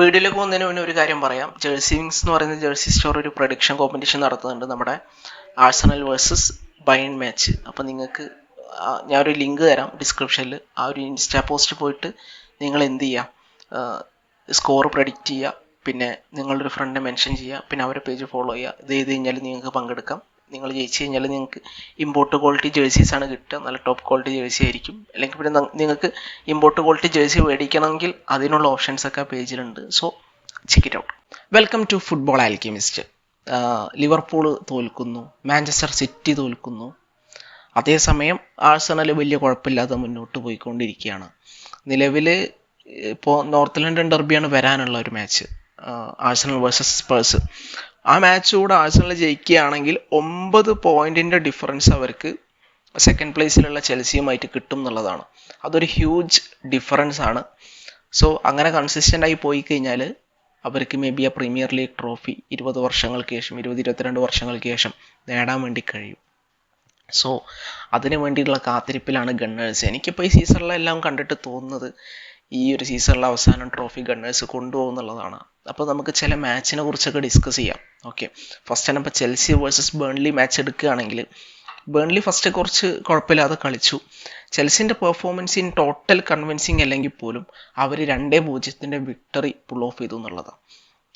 വീഡിയോയിലേക്ക് പോകുന്നതിന് മുന്നേ ഒരു കാര്യം പറയാം. ജേഴ്സി വിങ്സ് എന്ന് പറയുന്ന ജേഴ്സി സ്റ്റോർ ഒരു പ്രൊഡിക്ഷൻ കോമ്പറ്റീഷൻ നടത്തുന്നുണ്ട് നമ്മുടെ ആഴ്സണൽ വേഴ്സസ് ബൈൻ മാച്ച് അപ്പോൾ നിങ്ങൾക്ക് ഞാനൊരു ലിങ്ക് തരാം ഡിസ്ക്രിപ്ഷനിൽ ആ ഒരു ഇൻസ്റ്റാ പോസ്റ്റ് പോയിട്ട് നിങ്ങൾ എന്ത് ചെയ്യുക സ്കോർ പ്രഡിക്റ്റ് ചെയ്യുക പിന്നെ നിങ്ങളുടെ ഫ്രണ്ട് മെൻഷൻ ചെയ്യുക പിന്നെ അവരുടെ പേജ് ഫോളോ ചെയ്യുക ഇത് ചെയ്ത് കഴിഞ്ഞാൽ നിങ്ങൾക്ക് പങ്കെടുക്കാം. നിങ്ങൾ ജയിച്ചു കഴിഞ്ഞാൽ നിങ്ങൾക്ക് ഇമ്പോർട്ട് ക്വാളിറ്റി ജേഴ്സീസ് ആണ് കിട്ടുക. നല്ല ടോപ്പ് ക്വാളിറ്റി ജേഴ്സി ആയിരിക്കും. അല്ലെങ്കിൽ പിന്നെ നിങ്ങൾക്ക് ഇമ്പോർട്ട് ക്വാളിറ്റി ജേഴ്സി മേടിക്കണമെങ്കിൽ അതിനുള്ള ഓപ്ഷൻസ് ഒക്കെ പേജിലുണ്ട് so check it out welcome to football alchemist Liverpool തോൽക്കുന്നു. Manchester City തോൽക്കുന്നു. അതേസമയം ആഴ്സണൽ വലിയ കുഴപ്പമില്ലാതെ മുന്നോട്ട് പോയിക്കൊണ്ടിരിക്കുകയാണ്. നിലവിൽ ഇപ്പോൾ നോർത്ത് ലണ്ടൻ ഡെർബിയാണ് വരാനുള്ള ഒരു മാച്ച് ആഴ്സണൽ വേഴ്സസ് സ്പേഴ്സ് ആ മാച്ച് കൂടെ ആഴ്സണൽ ജയിക്കുകയാണെങ്കിൽ ഒമ്പത് പോയിന്റിന്റെ ഡിഫറൻസ് അവർക്ക് സെക്കൻഡ് പ്ലേസിലുള്ള ചെൽസിയുമായിട്ട് കിട്ടും എന്നുള്ളതാണ്. അതൊരു ഹ്യൂജ് ഡിഫറൻസ് ആണ്. സോ അങ്ങനെ കൺസിസ്റ്റന്റ് ആയി പോയി കഴിഞ്ഞാൽ അവർക്ക് മേ ബി ആ പ്രീമിയർ ലീഗ് ട്രോഫി ഇരുപത് വർഷങ്ങൾക്ക് ശേഷം ഇരുപത് ഇരുപത്തിരണ്ട് വർഷങ്ങൾക്ക് ശേഷം നേടാൻ വേണ്ടി കഴിയും. സോ അതിനു വേണ്ടിയിട്ടുള്ള കാത്തിരിപ്പിലാണ് ഗണ്ണേഴ്സ്. എനിക്കിപ്പോൾ ഈ സീസണിലെല്ലാം കണ്ടിട്ട് തോന്നുന്നത് ഈ ഒരു സീസണിലെ അവസാനം ട്രോഫി ഗണ്ണേഴ്സ് കൊണ്ടുപോകുന്നുള്ളതാണ് അപ്പോൾ നമുക്ക് ചില മാച്ചിനെ കുറിച്ചൊക്കെ ഡിസ്കസ് ചെയ്യാം. ഓക്കെ ഫസ്റ്റ് തന്നെ ഇപ്പോൾ ചെൽസി വേഴ്സസ് ബേൺലി മാച്ച് എടുക്കുകയാണെങ്കിൽ ബേൺലി ഫസ്റ്റ് കുറച്ച് കുഴപ്പമില്ലാതെ കളിച്ചു. ചെൽസിന്റെ പെർഫോമൻസ് ഇൻ ടോട്ടൽ കൺവിൻസിങ് അല്ലെങ്കിൽ പോലും അവർ രണ്ടേ പൂജ്യത്തിന്റെ വിക്ടറി പുൾ ഓഫ് ചെയ്തു എന്നുള്ളതാണ്.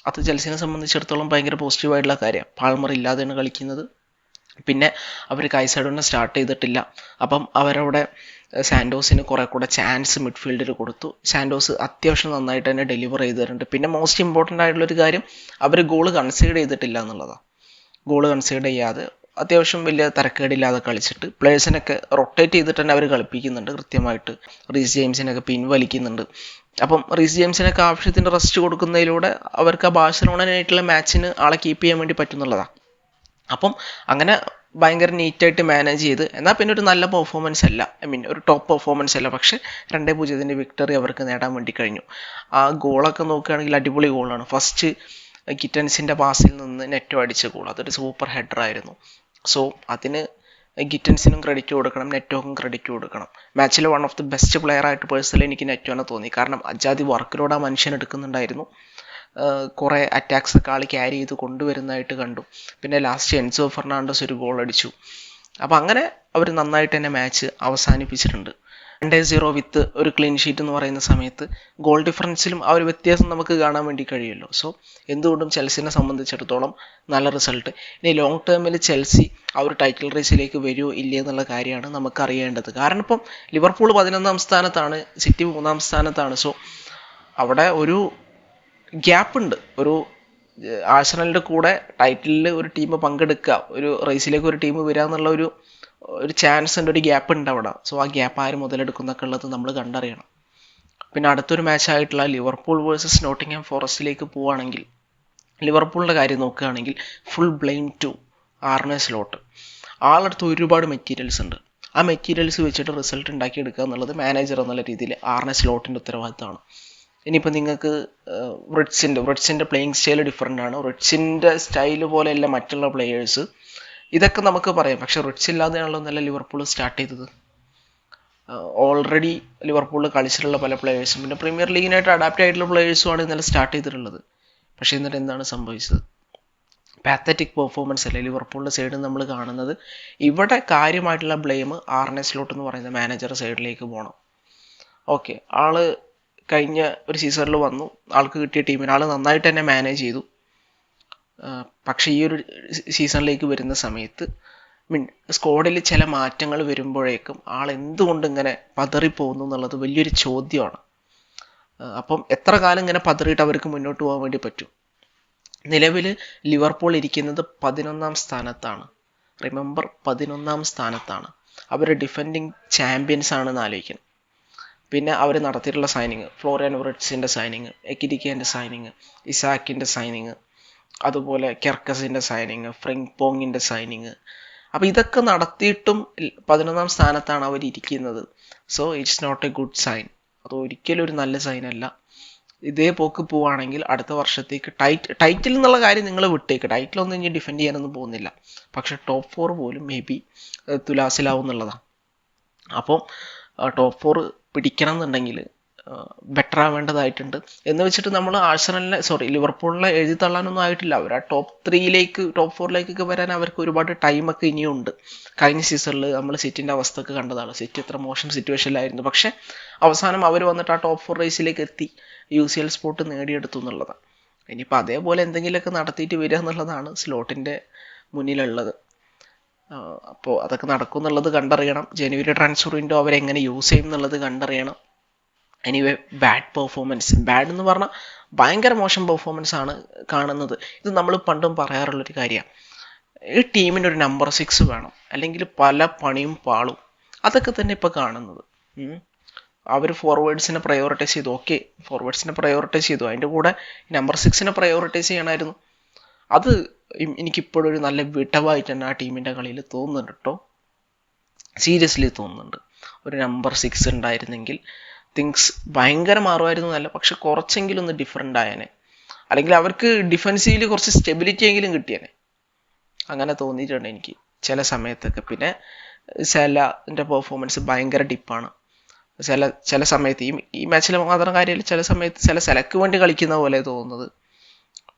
അത് ചെൽസിനെ സംബന്ധിച്ചിടത്തോളം ഭയങ്കര പോസിറ്റീവായിട്ടുള്ള കാര്യമാണ്. പാൾമർ ഇല്ലാതെയാണ് കളിക്കുന്നത്. പിന്നെ അവർ കൈസൈഡൊന്നും സ്റ്റാർട്ട് ചെയ്തിട്ടില്ല. അപ്പം അവരവിടെ സാൻഡോസിന് കുറെ കൂടെ ചാൻസ് മിഡ്ഫീൽഡിൽ കൊടുത്തു. സാൻഡോസ് അത്യാവശ്യം നന്നായിട്ട് തന്നെ ഡെലിവർ ചെയ്തിട്ടുണ്ട്. പിന്നെ മോസ്റ്റ് ഇമ്പോർട്ടന്റ് ആയിട്ടുള്ള ഒരു കാര്യം അവർ ഗോൾ കൺസീഡ് ചെയ്തിട്ടില്ല എന്നുള്ളതാണ് ഗോൾ കൺസീഡ് ചെയ്യാതെ അത്യാവശ്യം വലിയ തരക്കേടില്ലാതെ കളിച്ചിട്ട് പ്ലേയേഴ്സിനൊക്കെ റൊട്ടേറ്റ് ചെയ്തിട്ട് തന്നെ അവർ കളിപ്പിക്കുന്നുണ്ട് കൃത്യമായിട്ട്. റീസ് ജെയിംസിനൊക്കെ പിൻവലിക്കുന്നുണ്ട്. അപ്പം റീസ് ജെയിംസിനൊക്കെ ആവശ്യത്തിന് റെസ്റ്റ് കൊടുക്കുന്നതിലൂടെ അവർക്ക് ആ ബാഴ്സലോണനായിട്ടുള്ള മാച്ചിന് ആളെ കീപ്പ് ചെയ്യാൻ വേണ്ടി പറ്റുന്നുള്ളതാണ് അപ്പം അങ്ങനെ ഭയങ്കര നീറ്റായിട്ട് മാനേജ് ചെയ്ത് എന്നാൽ പിന്നെ ഒരു നല്ല പെർഫോമൻസ് അല്ല. ഐ മീൻ ഒരു ടോപ്പ് പെർഫോമൻസ് അല്ല. പക്ഷേ രണ്ടേ പൂജ്യത്തിന്റെ വിക്ടറി അവർക്ക് നേടാൻ വേണ്ടി കഴിഞ്ഞു. ആ ഗോളൊക്കെ നോക്കുകയാണെങ്കിൽ അടിപൊളി ഗോളാണ് ഫസ്റ്റ് ഗിറ്റൻസിന്റെ പാസിൽ നിന്ന് നെറ്റോ അടിച്ച ഗോൾ അതൊരു സൂപ്പർ ഹെഡറായിരുന്നു സോ അതിന് ഗിറ്റൻസിനും ക്രെഡിറ്റ് കൊടുക്കണം നെറ്റോക്കും ക്രെഡിറ്റ് കൊടുക്കണം. മാച്ചിലെ one of the best player ആയിട്ട് പേഴ്സണലി എനിക്ക് നെറ്റോനെ തോന്നി. കാരണം അജാതി വർക്കിലൂടെ ആ മനുഷ്യൻ എടുക്കുന്നുണ്ടായിരുന്നു. കുറേ അറ്റാക്സ് കാളി ക്യാരി ചെയ്ത് കൊണ്ടുവരുന്നതായിട്ട് കണ്ടു. പിന്നെ ലാസ്റ്റ് എൻസോ ഫെർണാണ്ടസ് ഒരു ഗോൾ അടിച്ചു. അപ്പോൾ അങ്ങനെ അവർ നന്നായിട്ട് തന്നെ മാച്ച് അവസാനിപ്പിച്ചിട്ടുണ്ട്. രണ്ടേ സീറോ വിത്ത് ഒരു ക്ലീൻ ഷീറ്റ് എന്ന് പറയുന്ന സമയത്ത് ഗോൾ ഡിഫറൻസിലും ആ ഒരു വ്യത്യാസം നമുക്ക് കാണാൻ വേണ്ടി കഴിയുമല്ലോ. സോ എന്തുകൊണ്ടും ചെൽസിനെ സംബന്ധിച്ചിടത്തോളം നല്ല റിസൾട്ട് ഇനി ലോങ് ടേമിൽ ചെൽസി ആ ഒരു ടൈറ്റിൽ റേസിലേക്ക് വരുമോ ഇല്ലേ എന്നുള്ള കാര്യമാണ് നമുക്ക് അറിയേണ്ടത് കാരണം ഇപ്പം ലിവർപൂൾ പതിനൊന്നാം സ്ഥാനത്താണ് സിറ്റി മൂന്നാം സ്ഥാനത്താണ്. സോ അവിടെ ഒരു ഗ്യാപ്പ് ഉണ്ട് ഒരു ആഴ്സണലിന്റെ കൂടെ ടൈറ്റിലിൽ ഒരു ടീം പങ്കെടുക്കുക ഒരു റേസിലേക്ക് ഒരു ടീം വരിക എന്നുള്ള ഒരു ഒരു ചാൻസ് ഉണ്ട് ഒരു ഗ്യാപ്പ് ഉണ്ട് അവിടെ. സോ ആ ഗ്യാപ്പ് ആര് മുതലെടുക്കുന്നൊക്കെ ഉള്ളത് നമ്മൾ കണ്ടറിയണം. പിന്നെ അടുത്തൊരു മാച്ചായിട്ടുള്ള ലിവർപൂൾ വേഴ്സസ് നോട്ടിംഗ്ഹാം ഫോറസ്റ്റിലേക്ക് പോവുകയാണെങ്കിൽ ലിവർപൂളിന്റെ കാര്യം നോക്കുകയാണെങ്കിൽ full blame to Arne Slot ആളടുത്ത് ഒരുപാട് മെറ്റീരിയൽസ് ഉണ്ട്. ആ മെറ്റീരിയൽസ് വെച്ചിട്ട് റിസൾട്ട് ഉണ്ടാക്കിയെടുക്കുക എന്നുള്ളത് മാനേജർ എന്നുള്ള രീതിയിൽ ആർണേ സ്ലോട്ടിന്റെ ഉത്തരവാദിത്തമാണ്. ഇനിയിപ്പോൾ നിങ്ങൾക്ക് റിഡ്സിന്റെ റിഡ്സിന്റെ പ്ലേയിങ് സ്റ്റൈൽ ഡിഫറെന്റ് ആണ്. റിഡ്സിന്റെ സ്റ്റൈൽ പോലെയല്ല മറ്റുള്ള പ്ലെയേഴ്സ് ഇതൊക്കെ നമുക്ക് പറയാം. പക്ഷെ റിഡ്സ് ഇല്ലാതെയാണല്ലോ നല്ല ലിവർപൂൾ സ്റ്റാർട്ട് ചെയ്തത്. ഓൾറെഡി ലിവർപൂളിൽ കളിച്ചിട്ടുള്ള പല പ്ലെയേഴ്സും പിന്നെ പ്രീമിയർ ലീഗിനായിട്ട് അഡാപ്റ്റ് ആയിട്ടുള്ള പ്ലെയേഴ്സുമാണ് ഇന്നലെ സ്റ്റാർട്ട് ചെയ്തിട്ടുള്ളത്. പക്ഷേ എന്നിട്ട് എന്താണ് സംഭവിച്ചത്? പാത്തറ്റിക് പെർഫോമൻസ് അല്ലേ ലിവർപൂളിന്റെ സൈഡിൽ നമ്മൾ കാണുന്നത്. ഇവിടെ കാര്യമായിട്ടുള്ള ബ്ലെയിം ആർനെ സ്ലോട്ട് എന്ന് പറയുന്ന മാനേജർ സൈഡിലേക്ക് പോകണം ഓക്കെ ആൾ കഴിഞ്ഞ ഒരു സീസണിൽ വന്നു. ആൾക്ക് കിട്ടിയ ടീമിന് ആൾ നന്നായിട്ട് തന്നെ മാനേജ് ചെയ്തു. പക്ഷേ ഈ ഒരു സീസണിലേക്ക് വരുന്ന സമയത്ത് മീൻ സ്ക്വാഡിൽ ചില മാറ്റങ്ങൾ വരുമ്പോഴേക്കും ആൾ എന്തുകൊണ്ട് ഇങ്ങനെ പതറിപ്പോകുന്നു എന്നുള്ളത് വലിയൊരു ചോദ്യമാണ്. അപ്പം എത്ര കാലം ഇങ്ങനെ പതറിയിട്ട് അവർക്ക് മുന്നോട്ട് പോകാൻ വേണ്ടി പറ്റും? നിലവിൽ ലിവർപൂൾ ഇരിക്കുന്നത് പതിനൊന്നാം സ്ഥാനത്താണ്. റിമെമ്പർ പതിനൊന്നാം സ്ഥാനത്താണ്. അവർ ഡിഫെൻഡിങ് ചാമ്പ്യൻസ് ആണെന്ന് ആലോചിക്കണം. പിന്നെ അവർ നടത്തിയിട്ടുള്ള സൈനിങ് ഫ്ലോറിയൻ വ്രിഡ്സിന്റെ സൈനിങ് എക്കിരിക്കേന്റെ സൈനിങ് ഇസാക്കിന്റെ സൈനിങ് അതുപോലെ കെർക്കസിന്റെ സൈനിങ് ഫ്രിങ് പോങ്ങിന്റെ സൈനിങ് അപ്പോൾ ഇതൊക്കെ നടത്തിയിട്ടും പതിനൊന്നാം സ്ഥാനത്താണ് അവർ ഇരിക്കുന്നത്. So it's not a good sign അത് ഒരിക്കലും ഒരു നല്ല സൈൻ അല്ല. ഇതേ പോക്ക് പോവുകയാണെങ്കിൽ അടുത്ത വർഷത്തേക്ക് ടൈറ്റ് ടൈറ്റിൽ എന്നുള്ള കാര്യം നിങ്ങൾ വിട്ടേക്ക്. ടൈറ്റിലൊന്നും ഇനി ഡിഫെൻഡ് ചെയ്യാനൊന്നും പോകുന്നില്ല. പക്ഷേ ടോപ്പ് ഫോർ പോലും മേ ബി തുലാസിലാവും എന്നുള്ളതാണ്. അപ്പം ടോപ്പ് ഫോർ പിടിക്കണം എന്നുണ്ടെങ്കിൽ ബെറ്റർ ആവേണ്ടതായിട്ടുണ്ട്. എന്ന് വെച്ചിട്ട് നമ്മൾ ആഴ്സണലിനെ സോറി ലിവർപൂളിനെ എഴുതി തള്ളാനൊന്നും ആയിട്ടില്ല. അവർ ആ ടോപ്പ് ത്രീയിലേക്ക് ടോപ്പ് ഫോറിലേക്കൊക്കെ വരാൻ അവർക്ക് ഒരുപാട് ടൈമൊക്കെ ഇനിയും ഉണ്ട് കഴിഞ്ഞ സീസണിൽ നമ്മൾ സിറ്റിന്റെ അവസ്ഥയൊക്കെ കണ്ടതാണ്. സിറ്റി എത്ര മോശം സിറ്റുവേഷനിലായിരുന്നു പക്ഷേ അവസാനം അവർ വന്നിട്ട് ആ ടോപ്പ് ഫോർ റേസിലേക്ക് എത്തി. യു സി എൽ സ്പോട്ട് നേടിയെടുത്തു എന്നുള്ളതാണ്. ഇനിയിപ്പോൾ അതേപോലെ എന്തെങ്കിലുമൊക്കെ നടത്തിയിട്ട് വരിക എന്നുള്ളതാണ് സ്ലോട്ടിന്റെ മുന്നിലുള്ളത്. അപ്പോൾ അതൊക്കെ നടക്കും എന്നുള്ളത് കണ്ടറിയണം. ജനുവരി ട്രാൻസ്ഫർ വിൻഡോ അവരെങ്ങനെ യൂസ് ചെയ്യും എന്നുള്ളത് കണ്ടറിയണം. എനിവേ ബാഡ് പെർഫോമൻസ് ബാഡ് എന്ന് പറഞ്ഞാൽ ഭയങ്കര മോശം പെർഫോമൻസ് ആണ് കാണുന്നത്. ഇത് നമ്മൾ പണ്ടും പറയാറുള്ളൊരു കാര്യമാണ് ഈ ടീമിന് ഒരു നമ്പർ സിക്സ് വേണം. അല്ലെങ്കിൽ പല പണിയും പാളും. അതൊക്കെ തന്നെ ഇപ്പോൾ കാണുന്നത്. അവർ ഫോർവേഡ്സിനെ പ്രയോറിറ്റൈസ് ചെയ്തു. ഓക്കെ ഫോർവേഡ്സിനെ പ്രയോറിറ്റൈസ് ചെയ്തു. അതിന്റെ കൂടെ നമ്പർ സിക്സിനെ പ്രയോറിറ്റൈസ് ചെയ്യണമായിരുന്നു. അത് എനിക്കിപ്പോഴൊരു നല്ല വിടവായിട്ട് തന്നെ ആ ടീമിന്റെ കളിയിൽ തോന്നുന്നുണ്ട് കേട്ടോ സീരിയസ്ലി തോന്നുന്നുണ്ട്. ഒരു നമ്പർ സിക്സ് ഉണ്ടായിരുന്നെങ്കിൽ തിങ്സ് ഭയങ്കര മാറുമായിരുന്നു എന്നല്ല പക്ഷെ കുറച്ചെങ്കിലും ഒന്ന് ഡിഫറെന്റ് ആയേനെ. അല്ലെങ്കിൽ അവർക്ക് ഡിഫൻസീവിൽ കുറച്ച് സ്റ്റെബിലിറ്റി എങ്കിലും കിട്ടിയേനെ. അങ്ങനെ തോന്നിയിട്ടുണ്ട് എനിക്ക് ചില സമയത്തൊക്കെ. പിന്നെ സെലന്റെ പെർഫോമൻസ് ഭയങ്കര ഡിപ്പാണ് ചില ചില സമയത്ത് ഈ ഈ മാച്ചിൽ മാത്രം കാര്യമില്ല ചില സമയത്ത് ചില സെലക്ക് വേണ്ടി കളിക്കുന്ന പോലെ തോന്നുന്നത്.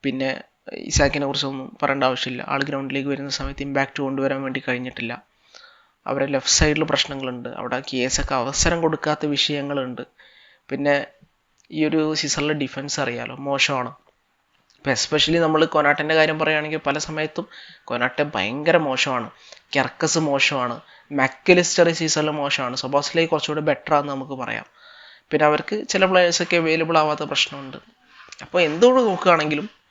പിന്നെ ഇസാക്കിനെ കുറിച്ചൊന്നും പറയേണ്ട ആവശ്യമില്ല. ആൾ ഗ്രൗണ്ടിലേക്ക് വരുന്ന സമയത്ത് ഇമ്പാക്റ്റ് കൊണ്ടുവരാൻ വേണ്ടി കഴിഞ്ഞിട്ടില്ല. അവരെ ലെഫ്റ്റ് സൈഡിൽ പ്രശ്നങ്ങളുണ്ട്. അവിടെ കേസൊക്കെ അവസരം കൊടുക്കാത്ത വിഷയങ്ങളുണ്ട്. പിന്നെ ഈ ഒരു സീസണിലെ ഡിഫൻസ് അറിയാലോ മോശമാണ്. ഇപ്പം എസ്പെഷ്യലി നമ്മൾ കൊനാട്ടന്റെ കാര്യം പറയുകയാണെങ്കിൽ പല സമയത്തും കൊനാട്ടെ ഭയങ്കര മോശമാണ്. കെർക്കസ് മോശമാണ്. മാക്കലിസ്റ്റർ സീസണിൽ മോശമാണ്. സൊബോസ്ലേ കുറച്ചുകൂടി ബെറ്റർ ആണെന്ന് നമുക്ക് പറയാം. പിന്നെ അവർക്ക് ചില പ്ലെയേഴ്സൊക്കെ അവൈലബിൾ ആവാത്ത പ്രശ്നമുണ്ട്. അപ്പോൾ എന്തുകൊണ്ട് നോക്കുകയാണെങ്കിലും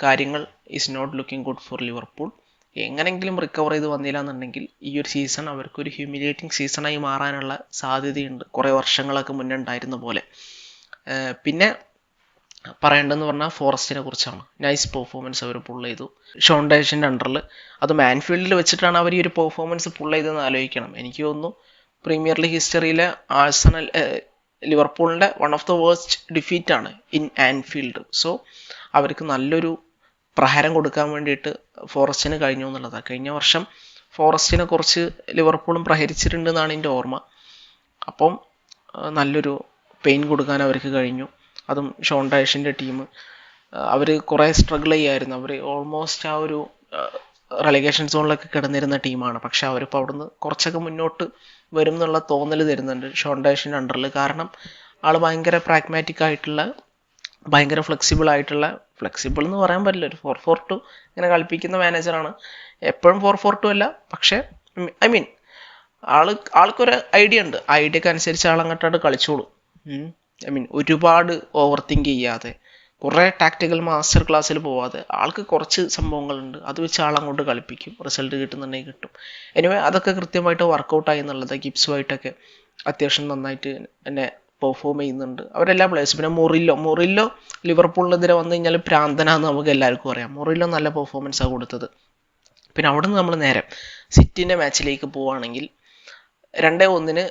കാര്യങ്ങൾ is not looking good for Liverpool എങ്ങനെങ്കിലും റിക്കവർ ചെയ്ത് വന്നില്ല എന്നുണ്ടെങ്കിൽ ഈ ഒരു സീസൺ അവർക്കൊരു ഹ്യൂമിലേറ്റിംഗ് സീസണായി മാറാനുള്ള സാധ്യതയുണ്ട്. കുറേ വർഷങ്ങളൊക്കെ മുന്നേ ഉണ്ടായിരുന്ന പോലെ. പിന്നെ പറയേണ്ടതെന്ന് പറഞ്ഞാൽ ഫോറസ്റ്റിനെ കുറിച്ചാണ്. നൈസ് പെർഫോമൻസ് അവർ പുൾ ചെയ്തു. ഷോണ്ടേഷന്റെ അണ്ടറിൽ അത് മാൻഫീൽഡിൽ വെച്ചിട്ടാണ് അവർ ഈ ഒരു പെർഫോമൻസ് പുൾ ചെയ്തതെന്ന് ആലോചിക്കണം. എനിക്ക് തോന്നുന്നു പ്രീമിയർ ലീഗ് ഹിസ്റ്ററിയിലെ ആഴ്സണൽ ലിവർപൂളിന്റെ വൺ ഓഫ് ദ വേസ്റ്റ് ഡിഫീറ്റാണ് ഇൻ ആൻഫീൽഡ് സോ അവർക്ക് നല്ലൊരു പ്രഹരം കൊടുക്കാൻ വേണ്ടിയിട്ട് ഫോറസ്റ്റിന് കഴിഞ്ഞു എന്നുള്ളതാണ് കഴിഞ്ഞ വർഷം ഫോറസ്റ്റിനെ കുറച്ച് ലിവർപൂളും പ്രഹരിച്ചിട്ടുണ്ട് എന്നാണ് എന്റെ ഓർമ്മ. അപ്പം നല്ലൊരു പെയിൻ കൊടുക്കാൻ അവർക്ക് കഴിഞ്ഞു. അതും ഷോൺ ഡയഷിന്റെ ടീം. അവർ കുറേ സ്ട്രഗിൾ ചെയ്യായിരുന്നു. അവർ ഓൾമോസ്റ്റ് ആ ഒരു റെലിഗേഷൻ സോണിലൊക്കെ കിടന്നിരുന്ന ടീമാണ്. പക്ഷെ അവരിപ്പോൾ അവിടുന്ന് കുറച്ചൊക്കെ മുന്നോട്ട് വരും എന്നുള്ള തോന്നൽ തരുന്നുണ്ട് ഷോൺ ഡയഷിന്റെ അണ്ടറിൽ. കാരണം ആൾ ഭയങ്കര പ്രാഗ്മാറ്റിക് ആയിട്ടുള്ള ഭയങ്കര ഫ്ലെക്സിബിൾ ആയിട്ടുള്ള ഫ്ലെക്സിബിൾ എന്ന് പറയാൻ പറ്റില്ല. ഒരു ഫോർ ഫോർ ടു ഇങ്ങനെ കളിപ്പിക്കുന്ന മാനേജറാണ് എപ്പോഴും ഫോർ ഫോർ ടു അല്ല. പക്ഷേ ഐ മീൻ ആൾ ആൾക്കൊരു ഐഡിയ ഉണ്ട്. ആ ഐഡിയക്ക് അനുസരിച്ച് ആൾ അങ്ങോട്ടാണ് കളിച്ചോളൂ. ഐ മീൻ ഒരുപാട് ഓവർ തിങ്ക് ചെയ്യാതെ കുറേ ടാക്ടിക്കൽ മാസ്റ്റർ ക്ലാസ്സിൽ പോവാതെ ആൾക്ക് കുറച്ച് സംഭവങ്ങളുണ്ട്. അത് വെച്ച് ആൾ അങ്ങോട്ട് കളിപ്പിക്കും. റിസൾട്ട് കിട്ടുന്നുണ്ടെങ്കിൽ കിട്ടും. എനിവേ അതൊക്കെ കൃത്യമായിട്ട് വർക്കൗട്ടായി എന്നുള്ളത് ഗിപ്സുമായിട്ടൊക്കെ അത്യാവശ്യം നന്നായിട്ട് എന്നെ പെർഫോം ചെയ്യുന്നുണ്ട്. അവരെല്ലാം പ്ലേയേഴ്സ് പിന്നെ മൊറില്ലോ മൊറില്ലോ ലിവർപൂളിനെതിരെ വന്നു കഴിഞ്ഞാൽ പ്രാന്തനാന്ന് നമുക്ക് എല്ലാവർക്കും അറിയാം. മൊറില്ലോ നല്ല പെർഫോമൻസാണ് കൊടുത്തത്. പിന്നെ അവിടെ നിന്ന് നമ്മൾ നേരെ സിറ്റിന്റെ മാച്ചിലേക്ക് പോവുകയാണെങ്കിൽ രണ്ടേ ഒന്നിന്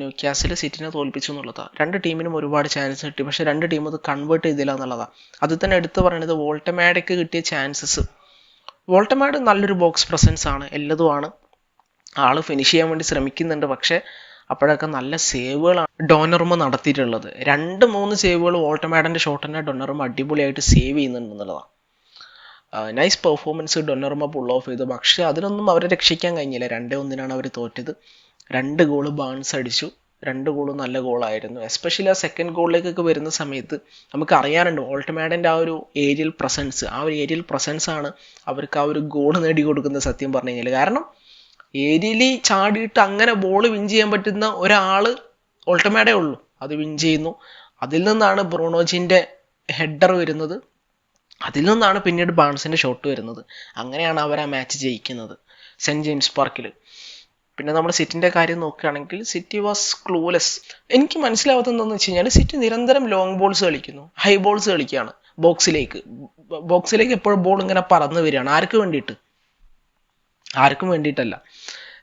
ന്യൂ ക്യാസിൽ സിറ്റിനെ തോൽപ്പിച്ചു എന്നുള്ളതാണ് രണ്ട് ടീമിനും ഒരുപാട് ചാൻസ് കിട്ടി. പക്ഷേ രണ്ട് ടീം അത് കൺവേർട്ട് ചെയ്തില്ല എന്നുള്ളതാണ് അത് തന്നെ എടുത്തു പറയുന്നത് വോൾട്ടമാഡയ്ക്ക് കിട്ടിയ ചാൻസസ് വോൾട്ടമാഡ് നല്ലൊരു ബോക്സ് പ്രസൻസ് ആണ്. എല്ലതുമാണ് ആൾ ഫിനിഷ് ചെയ്യാൻ വേണ്ടി ശ്രമിക്കുന്നുണ്ട്. പക്ഷേ അപ്പോഴൊക്കെ നല്ല സേവുകളാണ് ഡോണറും നടത്തിയിട്ടുള്ളത്. രണ്ട് മൂന്ന് സേവുകൾ ഓൾട്ടമാഡന്റെ ഷോട്ട് തന്നെ ഡൊണറുമ അടിപൊളിയായിട്ട് സേവ് ചെയ്യുന്നുണ്ട് എന്നുള്ളതാണ്. Nice performance Donnarumma pull off ചെയ്തു. പക്ഷേ അതിനൊന്നും അവരെ രക്ഷിക്കാൻ കഴിഞ്ഞില്ല. രണ്ടേ ഒന്നിനാണ് അവർ തോറ്റത്. രണ്ട് ഗോൾ ബാൺസ് അടിച്ചു. രണ്ട് ഗോളും നല്ല ഗോളായിരുന്നു എസ്പെഷ്യലി ആ സെക്കൻഡ് ഗോളിലേക്കൊക്കെ വരുന്ന സമയത്ത് നമുക്ക് അറിയാനുണ്ട് ഓൾട്ടമാഡിന്റെ ആ ഒരു ഏരിയൽ പ്രസൻസ് ആ ഒരു ഏരിയൽ പ്രസൻസ് ആണ് അവർക്ക് ആ ഒരു ഗോൾ നേടി കൊടുക്കുന്ന സത്യം പറഞ്ഞു കഴിഞ്ഞാൽ കാരണം ഏരിയലി ചാടിയിട്ട് അങ്ങനെ ബോൾ വിൻ ചെയ്യാൻ പറ്റുന്ന ഒരാൾ ഓൾട്ടമേടേ ഉള്ളൂ. അത് വിൻ ചെയ്യുന്നു. അതിൽ നിന്നാണ് ബ്രോണോജിന്റെ ഹെഡർ വരുന്നത്. അതിൽ നിന്നാണ് പിന്നീട് ബാൺസിന്റെ ഷോട്ട് വരുന്നത്. അങ്ങനെയാണ് അവർ ആ മാച്ച് ജയിക്കുന്നത്. സെന്റ് ജെയിംസ് പാർക്കിൽ. പിന്നെ നമ്മൾ സിറ്റിന്റെ കാര്യം നോക്കുകയാണെങ്കിൽ സിറ്റി വാസ് ക്ലൂലെസ് എനിക്ക് മനസ്സിലാവാത്തത് എന്താണെന്ന് വെച്ച് കഴിഞ്ഞാൽ സിറ്റി നിരന്തരം ലോങ് ബോൾസ് കളിക്കുന്നു. ഹൈ ബോൾസ് കളിക്കുകയാണ്. ബോക്സിലേക്ക്. ബോക്സിലേക്ക് എപ്പോഴും ബോൾ ഇങ്ങനെ പറന്ന് വരികയാണ്. ആർക്ക് വേണ്ടിയിട്ട്? ആർക്കും വേണ്ടിയിട്ടല്ല.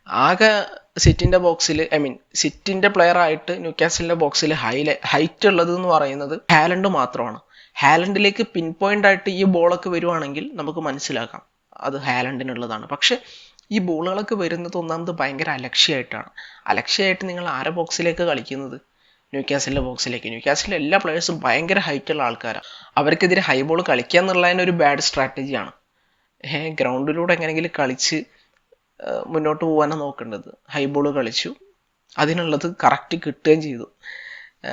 ആകെ സിറ്റിന്റെ ബോക്സിൽ ഐ മീൻ സിറ്റിന്റെ പ്ലെയർ ആയിട്ട് ന്യൂക്കാസലിന്റെ ബോക്സിൽ ഹൈ ഹൈറ്റ് ഉള്ളത് എന്ന് പറയുന്നത് ഹാലൻഡ് മാത്രമാണ്. ഹാലൻഡിലേക്ക് പിൻ പോയിന്റ് ആയിട്ട് ഈ ബോളൊക്കെ വരുവാണെങ്കിൽ നമുക്ക് മനസ്സിലാക്കാം അത് ഹാലൻഡിനുള്ളതാണ്. പക്ഷെ ഈ ബോളുകളൊക്കെ വരുന്നത് ഒന്നാമത് ഭയങ്കര അലക്ഷ്യമായിട്ടാണ്. അലക്ഷ്യമായിട്ട് നിങ്ങൾ ആരെ ബോക്സിലേക്ക് കളിക്കുന്നത്? ന്യൂ കാസിലിന്റെ ബോക്സിലേക്ക് ന്യൂ കാസിലെ എല്ലാ പ്ലെയേഴ്സും ഭയങ്കര ഹൈറ്റുള്ള ആൾക്കാരാണ് അവർക്കെതിരെ ഹൈ ബോൾ കളിക്കുക എന്നുള്ളതിനൊരു ബാഡ് സ്ട്രാറ്റജിയാണ് ഗ്രൗണ്ടിലൂടെ എങ്ങനെയെങ്കിലും കളിച്ച് മുന്നോട്ട് പോകാനാണ് നോക്കേണ്ടത്. ഹൈ ബോൾ കളിച്ചു. അതിനുള്ളത് കറക്റ്റ് കിട്ടുകയും ചെയ്തു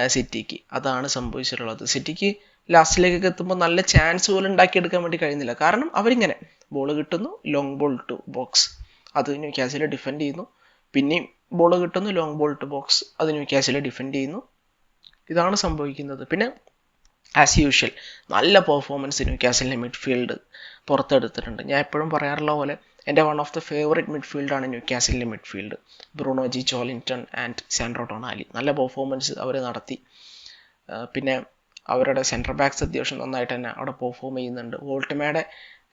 സിറ്റിക്ക്. അതാണ് സംഭവിച്ചിട്ടുള്ളത്. സിറ്റിക്ക് ലാസ്റ്റിലേക്കൊക്കെ എത്തുമ്പോൾ നല്ല ചാൻസ് പോലും ഉണ്ടാക്കിയെടുക്കാൻ വേണ്ടി കഴിയുന്നില്ല. കാരണം അവരിങ്ങനെ ബോൾ കിട്ടുന്നു ലോങ് ബോൾ ടു ബോക്സ് അത് ന്യൂ കാസിൽ ഡിഫെൻഡ് ചെയ്യുന്നു. പിന്നെയും ബോൾ കിട്ടുന്നു ലോങ് ബോൾ ടു ബോക്സ് അത് ന്യൂ കാസിൽ ഡിഫെൻഡ് ചെയ്യുന്നു. ഇതാണ് സംഭവിക്കുന്നത്. പിന്നെ ആസ് യൂഷ്വൽ നല്ല പെർഫോമൻസ് ന്യൂ ക്യാസിലെ മിഡ്ഫീൽഡ് പുറത്തെടുത്തിട്ടുണ്ട്. ഞാൻ എപ്പോഴും പറയാറുള്ള പോലെ എന്റെ വൺ ഓഫ് ദ ഫേവറേറ്റ് മിഡ്ഫീൽഡാണ് ന്യൂ കാസിലെ midfield Bruno G Joelinton and Sandro Tonali നല്ല പെർഫോമൻസ് അവർ നടത്തി. പിന്നെ അവരുടെ സെൻട്രൽ ബാക്സ് അത്യാവശ്യം നന്നായിട്ട് തന്നെ അവിടെ പെർഫോം ചെയ്യുന്നുണ്ട്. വോൾട്ടമയുടെ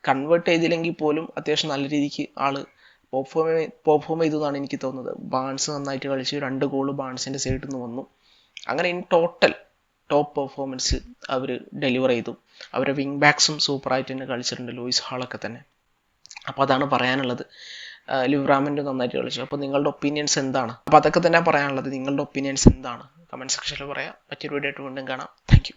കൺവേർട്ട് ചെയ്തില്ലെങ്കിൽ പോലും അത്യാവശ്യം നല്ല രീതിക്ക് ആൾ പെർഫോം പെർഫോം ചെയ്തു എന്നാണ് എനിക്ക് തോന്നുന്നത്. ബാൺസ് നന്നായിട്ട് കളിച്ചു. രണ്ട് ഗോൾ ബാൺസിന്റെ സൈഡിൽ നിന്ന് വന്നു. അങ്ങനെ ഇൻ ടോട്ടൽ ടോപ്പ് പെർഫോമൻസ് അവർ ഡെലിവർ ചെയ്തു. അവരുടെ വിങ് ബാക്സും സൂപ്പറായിട്ട് തന്നെ കളിച്ചിട്ടുണ്ട്. ലൂയിസ് ഹാളൊക്കെ തന്നെ. അപ്പോൾ അതാണ് പറയാനുള്ളത്. ലിവ്റാമിന്റെ നന്നായിട്ട് കളിച്ചു. അപ്പോൾ നിങ്ങളുടെ ഒപ്പീനിയൻസ് എന്താണ്? അപ്പോൾ അതൊക്കെ തന്നെ പറയാനുള്ളത്. നിങ്ങളുടെ ഒപ്പീനിയൻസ് എന്താണ്? കമന്റ് സെക്ഷനിൽ പറയാം. മറ്റൊരു വീഡിയോ ആയിട്ട് വീണ്ടും കാണാം. താങ്ക്